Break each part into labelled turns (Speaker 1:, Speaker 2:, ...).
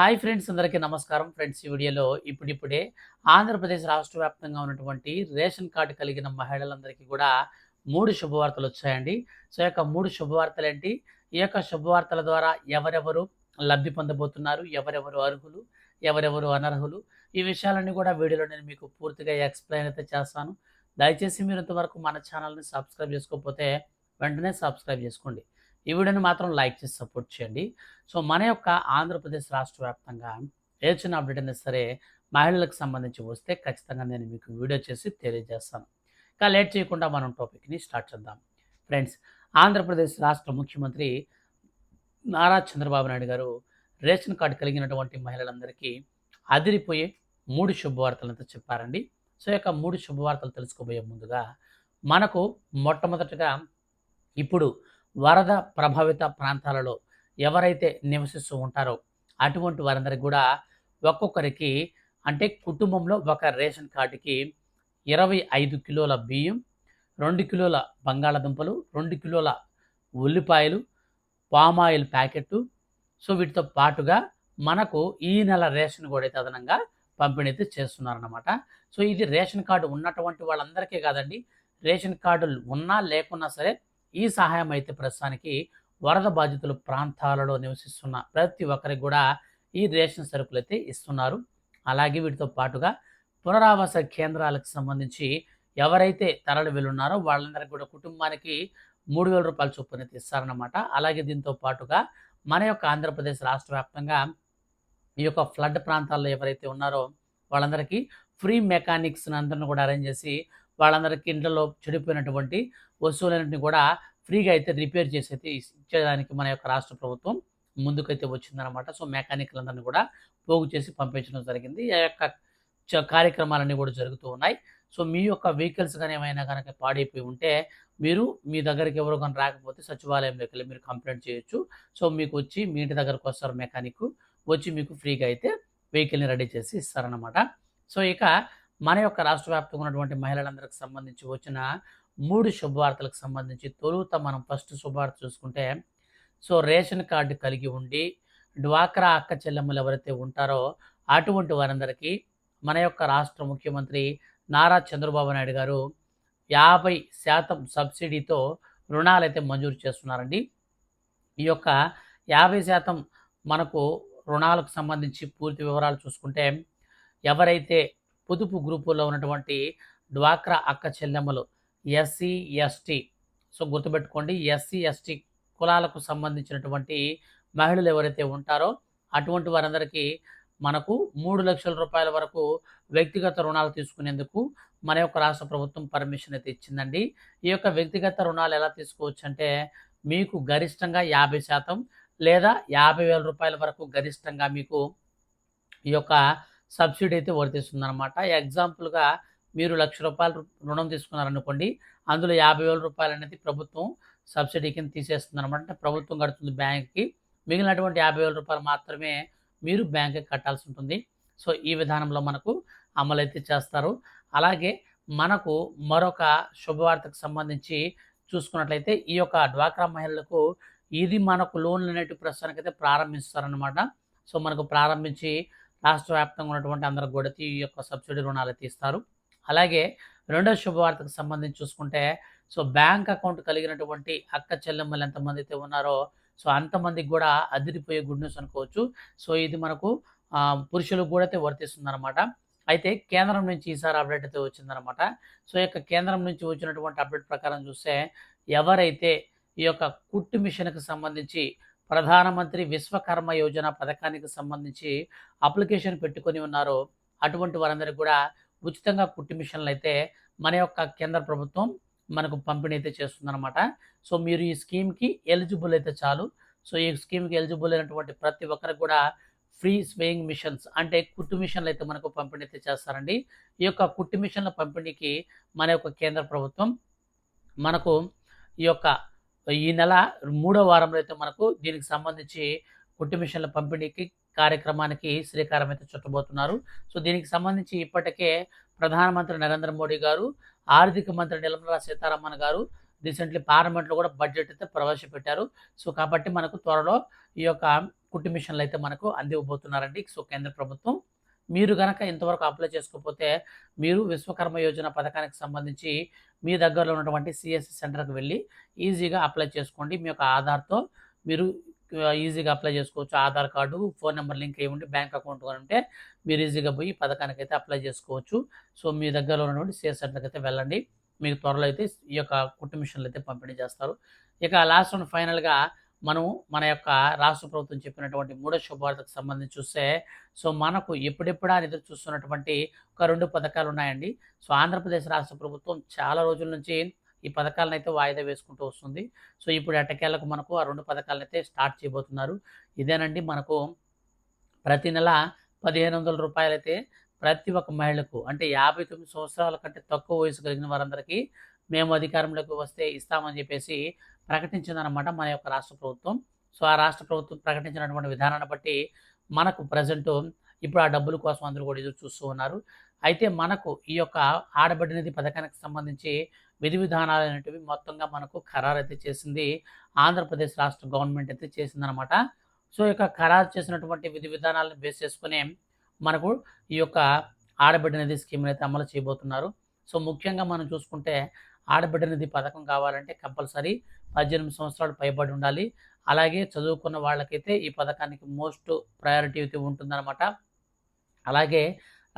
Speaker 1: Hi friends అందరికీ నమస్కారం. Friends ఈ వీడియోలో ఇప్పుడిప్పుడే ఆంధ్రప్రదేశ్ రాష్ట్ర వ్యాప్తంగా ఉన్నటువంటి రేషన్ కార్డు కలిగిన మహిళలందరికీ కూడా మూడు శుభవార్తలు వచ్చాయండి. సో యొక్క మూడు శుభవార్తలు ఏంటి? ఈ యొక్క శుభవార్తల ద్వారా ఎవరెవరు లబ్ధి పొందబోతున్నారు? ఎవరెవరు అర్హులు? ఎవరెవరు అనర్హులు? ఈ విషయాలన్నీ కూడా వీడియోలో నేను మీకు పూర్తిగా ఎక్స్ప్లెయిన్ అయితే చేస్తాను. దయచేసి మీరు ఇంతవరకు మన ఛానల్ని సబ్స్క్రైబ్ చేసుకోకపోతే వెంటనే సబ్స్క్రైబ్ చేసుకోండి. ఈ వీడియోని మాత్రం లైక్ చేసి సపోర్ట్ చేయండి. సో మన యొక్క ఆంధ్రప్రదేశ్ రాష్ట్ర వ్యాప్తంగా ఏ చిన్న అప్డేట్ అయినా సరే మహిళలకు సంబంధించి వస్తే ఖచ్చితంగా నేను మీకు వీడియో చేసి తెలియజేస్తాను. ఇంకా లేట్ చేయకుండా మనం టాపిక్ని స్టార్ట్ చేద్దాం. ఫ్రెండ్స్ ఆంధ్రప్రదేశ్ రాష్ట్ర ముఖ్యమంత్రి నారా చంద్రబాబు నాయుడు గారు రేషన్ కార్డు కలిగినటువంటి మహిళలందరికీ అదిరిపోయే మూడు శుభవార్తలంతా చెప్పారండి. సో యొక్క మూడు శుభవార్తలు తెలుసుకోబోయే ముందుగా మనకు మొట్టమొదటగా ఇప్పుడు వరద ప్రభావిత ప్రాంతాలలో ఎవరైతే నివసిస్తూ ఉంటారో అటువంటి వారందరికి కూడా ఒక్కొక్కరికి అంటే కుటుంబంలో ఒక రేషన్ కార్డుకి ఇరవై ఐదు కిలోల బియ్యం రెండు కిలోల బంగాళాదుంపలు రెండు కిలోల ఉల్లిపాయలు పామాయిల్ ప్యాకెట్ సో వీటితో పాటుగా మనకు ఈ నెల రేషన్ కూడా అయితే అదనంగా పంపిణీ అయితే చేస్తున్నారనమాట సో ఇది రేషన్ కార్డు ఉన్నటువంటి వాళ్ళందరికీ కాదండి. రేషన్ కార్డులు ఉన్నా లేకున్నా సరే ఈ సహాయం అయితే ప్రస్తుతానికి వరద బాధితుల ప్రాంతాలలో నివసిస్తున్న ప్రతి ఒక్కరికి కూడా ఈ రేషన్ సరుకులు అయితే ఇస్తున్నారు. అలాగే వీటితో పాటుగా పునరావాస కేంద్రాలకు సంబంధించి ఎవరైతే తరలి వెళ్ళున్నారో వాళ్ళందరికీ కూడా కుటుంబానికి మూడు వేల రూపాయల చొప్పున అయితే ఇస్తారన్నమాట. అలాగే దీంతో పాటుగా మన యొక్క ఆంధ్రప్రదేశ్ రాష్ట్ర వ్యాప్తంగా ఈ యొక్క ఫ్లడ్ ప్రాంతాల్లో ఎవరైతే ఉన్నారో వాళ్ళందరికీ ఫ్రీ మెకానిక్స్ అందరిని కూడా అరేంజ్ చేసి వాళ్ళందరికీ ఇంట్లో చెడిపోయినటువంటి వస్తువులన్నింటినీ కూడా ఫ్రీగా అయితే రిపేర్ చేసి అయితే ఇచ్చేదానికి మన యొక్క రాష్ట్ర ప్రభుత్వం ముందుకైతే వచ్చిందనమాట సో మెకానిక్లందరినీ కూడా పోగు చేసి పంపించడం జరిగింది. ఆ యొక్క చ- కార్యక్రమాలన్నీ కూడా జరుగుతూ ఉన్నాయి. సో మీ యొక్క వెహికల్స్ కానీ ఏమైనా కనుక పాడైపోయి ఉంటే మీరు మీ దగ్గరికి ఎవరు కానీ రాకపోతే సచివాలయంలోకి వెళ్ళి మీరు కంప్లైంట్ చేయొచ్చు. సో మీకు వచ్చి మీ ఇంటి దగ్గరకు వస్తారు మెకానిక్ వచ్చి మీకు ఫ్రీగా అయితే వెహికల్ని రెడీ చేసి ఇస్తారనమాట సో ఇక మన యొక్క రాష్ట్ర వ్యాప్తంగా ఉన్నటువంటి మహిళలందరికి సంబంధించి వచ్చిన మూడు శుభవార్తలకు సంబంధించి తొలుత మనం ఫస్ట్ శుభవార్త చూసుకుంటే సో రేషన్ కార్డు కలిగి ఉండి డ్వాక్రా అక్క చెల్లెమ్మలు ఎవరైతే ఉంటారో అటువంటి వారందరికీ మన యొక్క రాష్ట్ర ముఖ్యమంత్రి నారా చంద్రబాబు నాయుడు గారు యాభై శాతం సబ్సిడీతో రుణాలు అయితే మంజూరు చేస్తున్నారండి. ఈ యొక్క యాభై శాతం మనకు రుణాలకు సంబంధించి పూర్తి వివరాలు చూసుకుంటే ఎవరైతే పొదుపు గ్రూపుల్లో ఉన్నటువంటి డ్వాక్రా అక్క చెల్లెమ్మలు ఎస్సీ ఎస్టీ. సో గుర్తుపెట్టుకోండి ఎస్సీ ఎస్టీ కులాలకు సంబంధించినటువంటి మహిళలు ఎవరైతే ఉంటారో అటువంటి వారందరికీ మనకు మూడు లక్షల రూపాయల వరకు వ్యక్తిగత రుణాలు తీసుకునేందుకు మన యొక్క రాష్ట్ర ప్రభుత్వం పర్మిషన్ అయితే ఇచ్చిందండి. ఈ యొక్క వ్యక్తిగత రుణాలు ఎలా తీసుకోవచ్చు అంటే మీకు గరిష్టంగా యాభై శాతం లేదా యాభై వేల రూపాయల వరకు గరిష్టంగా మీకు ఈ యొక్క సబ్సిడీ అయితే వర్తిస్తుంది అనమాట ఎగ్జాంపుల్గా మీరు లక్ష రూపాయలు రుణం తీసుకున్నారనుకోండి అందులో యాభై వేల రూపాయలు అనేది ప్రభుత్వం సబ్సిడీ కింద తీసేస్తుంది అనమాట అంటే ప్రభుత్వం కడుతుంది బ్యాంక్కి. మిగిలినటువంటి యాభై వేల రూపాయలు మాత్రమే మీరు బ్యాంక్కి కట్టాల్సి ఉంటుంది. సో ఈ విధానంలో మనకు అమలైతే చేస్తారు. అలాగే మనకు మరొక శుభవార్తకు సంబంధించి చూసుకున్నట్లయితే ఈ యొక్క డ్వాక్రా మహిళలకు ఇది మనకు లోన్లు అనేటి ప్రస్తుతానికైతే ప్రారంభిస్తారనమాట సో మనకు ప్రారంభించి రాష్ట్ర వ్యాప్తంగా ఉన్నటువంటి అందరికి కూడా ఈ యొక్క సబ్సిడీ రుణాలు తీస్తారు. అలాగే రెండో శుభవార్తకు సంబంధించి చూసుకుంటే సో బ్యాంక్ అకౌంట్ కలిగినటువంటి అక్క చెల్లెమ్మలు ఎంతమంది అయితే ఉన్నారో సో అంతమందికి కూడా అదిరిపోయే గుడ్ న్యూస్ అనుకోవచ్చు. సో ఇది మనకు పురుషులకు కూడా అయితే వర్తిస్తుంది అనమాట అయితే కేంద్రం నుంచి ఈసారి అప్డేట్ అయితే వచ్చిందనమాట సో ఈ యొక్క కేంద్రం నుంచి వచ్చినటువంటి అప్డేట్ ప్రకారం చూస్తే ఎవరైతే ఈ యొక్క కుట్టు మిషన్కి సంబంధించి ప్రధానమంత్రి విశ్వకర్మ యోజన పథకానికి సంబంధించి అప్లికేషన్ పెట్టుకొని ఉన్నారో. అటువంటి వారందరికీ కూడా ఉచితంగా కుట్టు మిషన్లు అయితే మన యొక్క కేంద్ర ప్రభుత్వం మనకు పంపిణీ అయితే చేస్తుందన్నమాట. సో మీరు ఈ స్కీమ్కి ఎలిజిబుల్ అయితే చాలు. సో ఈ స్కీమ్కి ఎలిజిబుల్ అయినటువంటి ప్రతి ఒక్కరికి కూడా ఫ్రీ స్వేయింగ్ మిషన్స్ అంటే కుట్టు మిషన్లు అయితే మనకు పంపిణీ అయితే చేస్తారండి. ఈ యొక్క కుట్టు మిషన్ల పంపిణీకి మన యొక్క కేంద్ర ప్రభుత్వం మనకు ఈ యొక్క ఈ నెల మూడో వారంలో అయితే మనకు దీనికి సంబంధించి కుట్టి మిషన్ల పంపిణీకి కార్యక్రమానికి శ్రీకారం అయితే చుట్టబోతున్నారు. సో దీనికి సంబంధించి ఇప్పటికే ప్రధానమంత్రి నరేంద్ర మోడీ గారు ఆర్థిక మంత్రి నిర్మలా సీతారామన్ గారు రీసెంట్లీ పార్లమెంట్లో కూడా బడ్జెట్ అయితే ప్రవేశపెట్టారు. సో కాబట్టి మనకు త్వరలో ఈ యొక్క కుట్టి మిషన్లు అయితే మనకు అందివ్వబోతున్నారండి. సో కేంద్ర ప్రభుత్వం మీరు కనుక ఇంతవరకు అప్లై చేసుకోకపోతే మీరు విశ్వకర్మ యోజన పథకానికి సంబంధించి మీ దగ్గరలో ఉన్నటువంటి సిఎస్సి సెంటర్కి వెళ్ళి ఈజీగా అప్లై చేసుకోండి. మీ యొక్క ఆధార్తో మీరు ఈజీగా అప్లై చేసుకోవచ్చు. Aadhaar card phone number link అయ్యి ఉండి బ్యాంక్ అకౌంట్ ఉంటే మీరు ఈజీగా పోయి పథకానికి అయితే అప్లై చేసుకోవచ్చు. సో మీ దగ్గరలో ఉన్నటువంటి సిఎస్ సెంటర్కి అయితే వెళ్ళండి. మీకు త్వరలో అయితే ఈ యొక్క కుట్టు మిషన్లు అయితే పంపిణీ చేస్తారు. ఇక లాస్ట్ వన్ ఫైనల్గా మనం మన యొక్క రాష్ట్ర ప్రభుత్వం చెప్పినటువంటి మూడో శుభవార్తకు సంబంధించి చూస్తే సో మనకు ఎప్పుడెప్పుడా ఎదురు చూస్తున్నటువంటి ఒక రెండు పథకాలు ఉన్నాయండి. సో ఆంధ్రప్రదేశ్ రాష్ట్ర ప్రభుత్వం చాలా రోజుల నుంచి ఈ పథకాలను అయితే వాయిదా వేసుకుంటూ వస్తుంది. సో ఇప్పుడు ఎట్టకేళ్ళకు మనకు ఆ రెండు పథకాలను అయితే స్టార్ట్ చేయబోతున్నారు. ఇదేనండి మనకు ప్రతి నెల పదిహేను వందల రూపాయలైతే ప్రతి ఒక్క మహిళకు అంటే యాభై తొమ్మిది సంవత్సరాల కంటే తక్కువ వయసు కలిగిన వారందరికీ మేము అధికారంలోకి వస్తే ఇస్తామని చెప్పేసి ప్రకటించిందనమాట మన యొక్క రాష్ట్ర ప్రభుత్వం. సో ఆ రాష్ట్ర ప్రభుత్వం ప్రకటించినటువంటి విధానాన్ని బట్టి మనకు ప్రజెంట్ ఇప్పుడు ఆ డబ్బుల కోసం అందరూ కూడా ఎదురు చూస్తూ ఉన్నారు. అయితే మనకు ఈ యొక్క ఆడబిడ్డ నిధి పథకానికి సంబంధించి విధి విధానాలు అనేటివి మొత్తంగా మనకు ఖరారు అయితే చేసింది ఆంధ్రప్రదేశ్ రాష్ట్ర గవర్నమెంట్ అయితే చేసిందనమాట సో ఈ యొక్క ఖరారు చేసినటువంటి విధి విధానాలను బేస్ చేసుకుని మనకు ఈ యొక్క ఆడబిడ్డ నిధి స్కీమ్ని అయితే అమలు చేయబోతున్నారు. సో ముఖ్యంగా మనం చూసుకుంటే ఆడబిడ్డ నిధి పథకం కావాలంటే కంపల్సరీ పద్దెనిమిది సంవత్సరాలు పైబడి ఉండాలి. అలాగే చదువుకున్న వాళ్ళకైతే ఈ పథకానికి మోస్ట్ ప్రయారిటీ అయితే ఉంటుందన్నమాట. అలాగే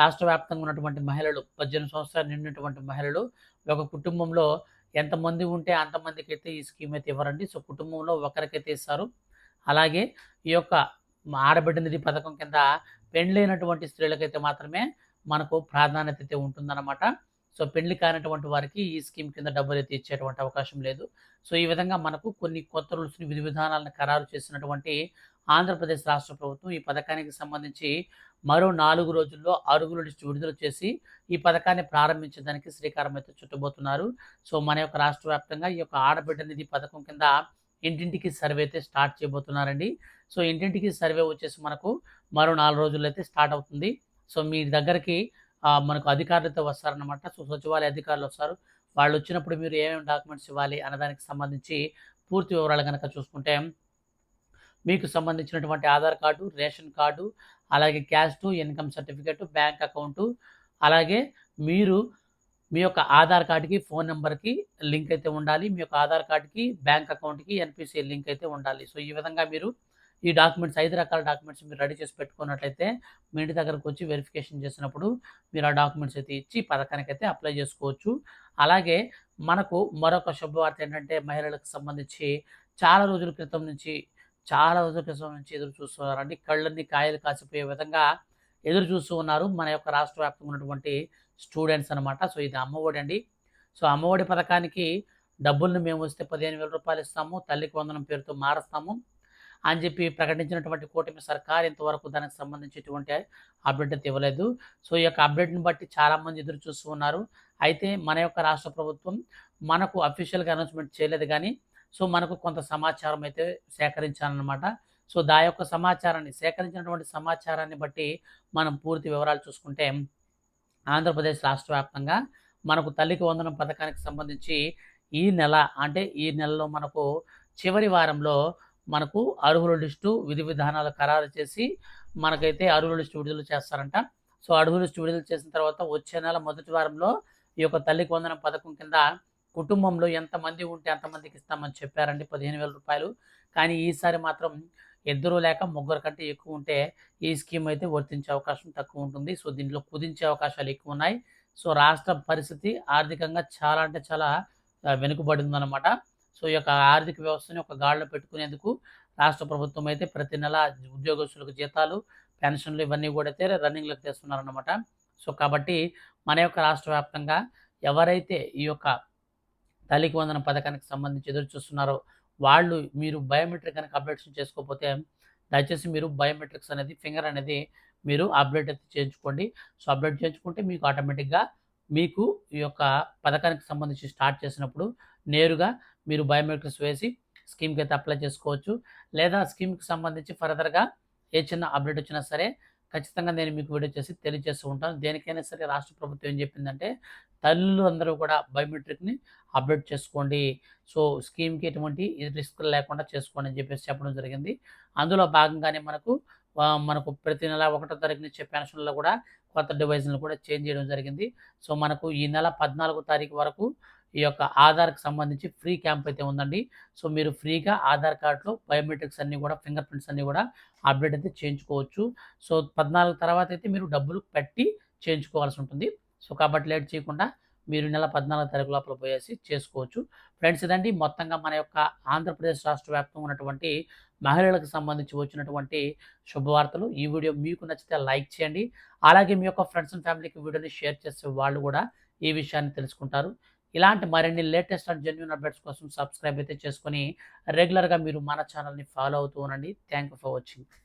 Speaker 1: రాష్ట్ర వ్యాప్తంగా ఉన్నటువంటి మహిళలు పద్దెనిమిది సంవత్సరాలు నిండినటువంటి మహిళలు ఒక కుటుంబంలో ఎంతమంది ఉంటే అంతమందికి అయితే ఈ స్కీమ్ అయితే ఇవ్వరండి. సో కుటుంబంలో ఒకరికైతే ఇస్తారు. అలాగే ఈ యొక్క ఆడబిడ్డ నిధి పథకం కింద పెండ్లైనటువంటి స్త్రీలకైతే మాత్రమే మనకు ప్రాధాన్యత అయితే ఉంటుందన్నమాట. సో పెళ్ళి కానటువంటి వారికి ఈ స్కీమ్ కింద డబ్బులు అయితే ఇచ్చేటువంటి అవకాశం లేదు. సో ఈ విధంగా మనకు కొన్ని కొత్త రూల్స్ని విధి విధానాలను ఖరారు చేసినటువంటి ఆంధ్రప్రదేశ్ రాష్ట్ర ప్రభుత్వం ఈ పథకానికి సంబంధించి మరో నాలుగు రోజుల్లో అరుగుల లిస్టు విడుదల చేసి ఈ పథకాన్ని ప్రారంభించడానికి శ్రీకారం అయితే చుట్టబోతున్నారు. సో మన యొక్క రాష్ట్ర వ్యాప్తంగా ఈ యొక్క ఆడబిడ్డ నిధి పథకం కింద ఇంటింటికి సర్వే అయితే స్టార్ట్ చేయబోతున్నారండి. సో ఇంటింటికి సర్వే వచ్చేసి మనకు మరో నాలుగు రోజుల్లో అయితే స్టార్ట్ అవుతుంది. సో మీ దగ్గరికి మనకు అధికారులతో వస్తారనమాట సో సచివాలయ అధికారులు వస్తారు. వాళ్ళు వచ్చినప్పుడు మీరు ఏమేమి డాక్యుమెంట్స్ ఇవ్వాలి అన్నదానికి సంబంధించి పూర్తి వివరాలు కనుక చూసుకుంటే మీకు సంబంధించినటువంటి ఆధార్ కార్డు రేషన్ కార్డు అలాగే caste income certificate bank account అలాగే మీరు మీ యొక్క ఆధార్ కార్డుకి ఫోన్ నెంబర్కి లింక్ అయితే ఉండాలి. మీ యొక్క ఆధార్ కార్డుకి బ్యాంక్ అకౌంట్కి ఎన్పిసి లింక్ అయితే ఉండాలి. సో ఈ విధంగా మీరు ఈ డాక్యుమెంట్స్ ఐదు రకాల డాక్యుమెంట్స్ మీరు రెడీ చేసి పెట్టుకున్నట్లయితే మీ ఇంటి దగ్గరకు వచ్చి వెరిఫికేషన్ చేసినప్పుడు మీరు ఆ డాక్యుమెంట్స్ అయితే ఇచ్చి పథకానికి అయితే అప్లై చేసుకోవచ్చు. అలాగే మనకు మరొక శుభవార్త ఏంటంటే మహిళలకు సంబంధించి చాలా రోజుల క్రితం నుంచి చాలా రోజుల క్రితం నుంచి ఎదురు చూస్తున్నారండి. కళ్ళన్ని కాయలు కాసిపోయే విధంగా ఎదురు చూస్తూ ఉన్నారు. మన యొక్క రాష్ట్ర వ్యాప్తంగా ఉన్నటువంటి స్టూడెంట్స్ అనమాట సో ఇది అమ్మఒడి అండి. సో అమ్మఒడి పథకానికి డబ్బుల్ని మేము వస్తే పదిహేను వేల రూపాయలు ఇస్తాము. తల్లికి వందనం పేరుతో మారుస్తాము. అని చెప్పి ప్రకటించినటువంటి కూటమి సర్కార్ ఇంతవరకు దానికి సంబంధించినటువంటి అప్డేట్ అయితే ఇవ్వలేదు. సో ఈ యొక్క అప్డేట్ని బట్టి చాలామంది ఎదురు చూస్తూ ఉన్నారు. అయితే మన యొక్క రాష్ట్ర ప్రభుత్వం మనకు అఫీషియల్గా అనౌన్స్మెంట్ చేయలేదు కానీ సో మనకు కొంత సమాచారం అయితే సేకరించాలన్నమాట. సో దా యొక్క సమాచారాన్ని సేకరించినటువంటి సమాచారాన్ని బట్టి మనం పూర్తి వివరాలు చూసుకుంటే ఆంధ్రప్రదేశ్ రాష్ట్ర వ్యాప్తంగా మనకు తల్లికి వందనం పథకానికి సంబంధించి ఈ నెల అంటే ఈ నెలలో మనకు చివరి వారంలో మనకు అర్హుల లిస్టు విధి విధానాలు ఖరారు చేసి మనకైతే అర్హుల లిస్టు విడుదల చేస్తారంట. సో అర్హుల లిస్టు విడుదల చేసిన తర్వాత వచ్చే నెల మొదటి వారంలో ఈ యొక్క తల్లికి వందనం పథకం కింద కుటుంబంలో ఎంతమంది ఉంటే అంతమందికి ఇస్తామని చెప్పారండి. పదిహేను వేల రూపాయలు. కానీ ఈసారి మాత్రం ఇద్దరు లేక ముగ్గురు కంటే ఎక్కువ ఉంటే ఈ స్కీమ్ అయితే వర్తించే అవకాశం తక్కువ ఉంటుంది. సో దీంట్లో కుదించే అవకాశాలు ఎక్కువ ఉన్నాయి. సో రాష్ట్ర పరిస్థితి ఆర్థికంగా చాలా అంటే చాలా వెనుకబడింది అనమాట సో ఈ యొక్క ఆర్థిక వ్యవస్థని ఒక గాడిలో పెట్టుకునేందుకు రాష్ట్ర ప్రభుత్వం అయితే ప్రతి నెల ఉద్యోగస్తులకు జీతాలు పెన్షన్లు ఇవన్నీ కూడా అయితే రన్నింగ్లోకి తెస్తున్నారనమాట సో కాబట్టి మన యొక్క రాష్ట్ర వ్యాప్తంగా ఎవరైతే ఈ యొక్క తల్లికి వందన పథకానికి సంబంధించి ఎదురు చూస్తున్నారో వాళ్ళు మీరు బయోమెట్రిక్ కనుక అప్డేట్స్ చేసుకోకపోతే దయచేసి మీరు బయోమెట్రిక్స్ అనేది ఫింగర్ అనేది మీరు అప్డేట్ అయితే చేయించుకోండి. సో అప్డేట్ చేయించుకుంటే మీకు ఆటోమేటిక్గా మీకు ఈ యొక్క పథకానికి సంబంధించి స్టార్ట్ చేసినప్పుడు నేరుగా మీరు బయోమెట్రిక్స్ వేసి స్కీమ్కి అయితే అప్లై చేసుకోవచ్చు. లేదా స్కీమ్కి సంబంధించి ఫర్దర్గా ఏ చిన్న అప్డేట్ వచ్చినా సరే ఖచ్చితంగా నేను మీకు వీడియో చేసి తెలియజేస్తూ ఉంటాను. దేనికైనా సరే రాష్ట్ర ప్రభుత్వం ఏం చెప్పిందంటే తల్లులు అందరూ కూడా బయోమెట్రిక్ని అప్డేట్ చేసుకోండి. సో స్కీమ్కి ఎటువంటి రిస్క్ లేకుండా చేసుకోండి అని చెప్పేసి చెప్పడం జరిగింది. అందులో భాగంగానే మనకు మనకు ప్రతి నెల ఒకటో తారీఖు నుంచి పెన్షన్లో కూడా కొత్త డివైజ్లను కూడా చేంజ్ చేయడం జరిగింది. సో మనకు ఈ నెల పద్నాలుగో తారీఖు వరకు ఈ యొక్క ఆధార్కి సంబంధించి ఫ్రీ క్యాంప్ అయితే ఉందండి. సో మీరు ఫ్రీగా ఆధార్ కార్డులో బయోమెట్రిక్స్ అన్నీ కూడా ఫింగర్ ప్రింట్స్ అన్నీ కూడా అప్డేట్ అయితే చేయించుకోవచ్చు. సో పద్నాలుగు తర్వాత అయితే మీరు డబ్బులు పెట్టి చేయించుకోవాల్సి ఉంటుంది. సో కాబట్టి లేట్ చేయకుండా మీరు నెల పద్నాలుగు తారీఖు లోపల పోయేసి చేసుకోవచ్చు. ఫ్రెండ్స్ ఇదండి మొత్తంగా మన యొక్క ఆంధ్రప్రదేశ్ రాష్ట్ర వ్యాప్తంగా ఉన్నటువంటి మహిళలకు సంబంధించి వచ్చినటువంటి శుభవార్తలు. ఈ వీడియో మీకు నచ్చితే లైక్ చేయండి. అలాగే మీ యొక్క ఫ్రెండ్స్ అండ్ ఫ్యామిలీకి వీడియోని షేర్ చేసే వాళ్ళు కూడా ఈ విషయాన్ని తెలుసుకుంటారు. ఇలాంటి మరిన్ని లేటెస్ట్ అండ్ జెన్యున్ అప్డేట్స్ కోసం సబ్స్క్రైబ్ అయితే చేసుకొని రెగ్యులర్గా మీరు మన ఛానల్ని ఫాలో అవుతూ ఉండండి. Thank you for watching